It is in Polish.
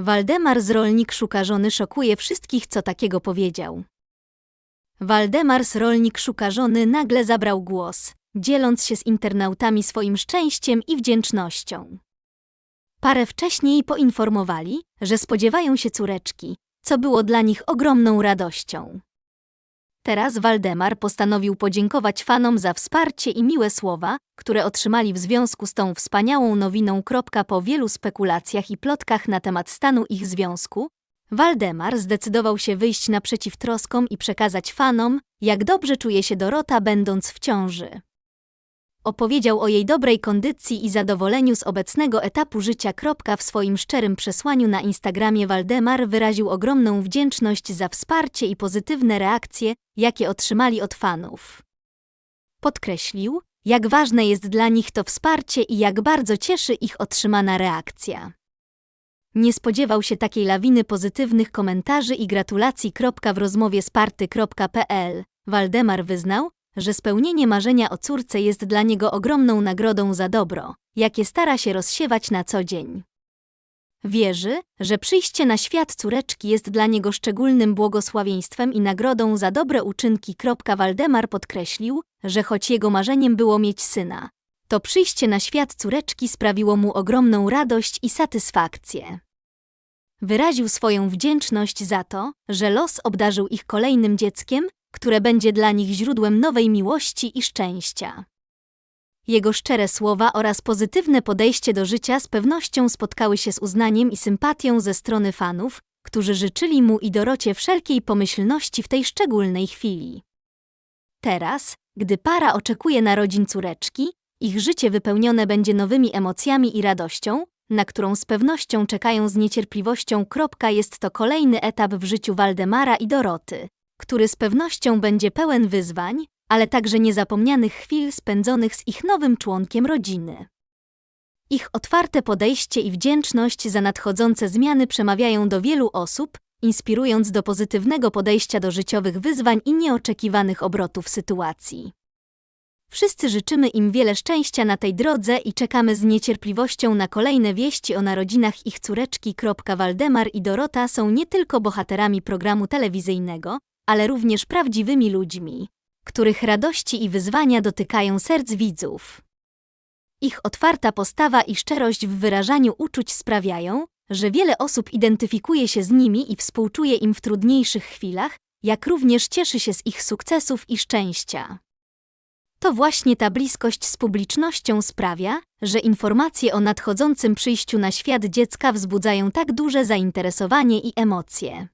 Waldemar z rolnik szuka żony szokuje wszystkich, co takiego powiedział. Waldemar z rolnik szuka żony nagle zabrał głos, dzieląc się z internautami swoim szczęściem i wdzięcznością. Parę wcześniej poinformowali, że spodziewają się córeczki, co było dla nich ogromną radością. Teraz Waldemar postanowił podziękować fanom za wsparcie i miłe słowa, które otrzymali w związku z tą wspaniałą nowiną. Po wielu spekulacjach i plotkach na temat stanu ich związku, Waldemar zdecydował się wyjść naprzeciw troskom i przekazać fanom, jak dobrze czuje się Dorota, będąc w ciąży. Opowiedział o jej dobrej kondycji i zadowoleniu z obecnego etapu życia. W swoim szczerym przesłaniu na Instagramie Waldemar wyraził ogromną wdzięczność za wsparcie i pozytywne reakcje, jakie otrzymali od fanów. Podkreślił, jak ważne jest dla nich to wsparcie i jak bardzo cieszy ich otrzymana reakcja. Nie spodziewał się takiej lawiny pozytywnych komentarzy i gratulacji. W rozmowie z party.pl Waldemar wyznał, że spełnienie marzenia o córce jest dla niego ogromną nagrodą za dobro, jakie stara się rozsiewać na co dzień. Wierzy, że przyjście na świat córeczki jest dla niego szczególnym błogosławieństwem i nagrodą za dobre uczynki. Waldemar podkreślił, że choć jego marzeniem było mieć syna, to przyjście na świat córeczki sprawiło mu ogromną radość i satysfakcję. Wyraził swoją wdzięczność za to, że los obdarzył ich kolejnym dzieckiem, które będzie dla nich źródłem nowej miłości i szczęścia. Jego szczere słowa oraz pozytywne podejście do życia z pewnością spotkały się z uznaniem i sympatią ze strony fanów, którzy życzyli mu i Dorocie wszelkiej pomyślności w tej szczególnej chwili. Teraz, gdy para oczekuje narodzin córeczki, ich życie wypełnione będzie nowymi emocjami i radością, na którą z pewnością czekają z niecierpliwością. Kropka Jest to kolejny etap w życiu Waldemara i Doroty, który z pewnością będzie pełen wyzwań, ale także niezapomnianych chwil spędzonych z ich nowym członkiem rodziny. Ich otwarte podejście i wdzięczność za nadchodzące zmiany przemawiają do wielu osób, inspirując do pozytywnego podejścia do życiowych wyzwań i nieoczekiwanych obrotów sytuacji. Wszyscy życzymy im wiele szczęścia na tej drodze i czekamy z niecierpliwością na kolejne wieści o narodzinach ich córeczki. Waldemar i Dorota są nie tylko bohaterami programu telewizyjnego, ale również prawdziwymi ludźmi, których radości i wyzwania dotykają serc widzów. Ich otwarta postawa i szczerość w wyrażaniu uczuć sprawiają, że wiele osób identyfikuje się z nimi i współczuje im w trudniejszych chwilach, jak również cieszy się z ich sukcesów i szczęścia. To właśnie ta bliskość z publicznością sprawia, że informacje o nadchodzącym przyjściu na świat dziecka wzbudzają tak duże zainteresowanie i emocje.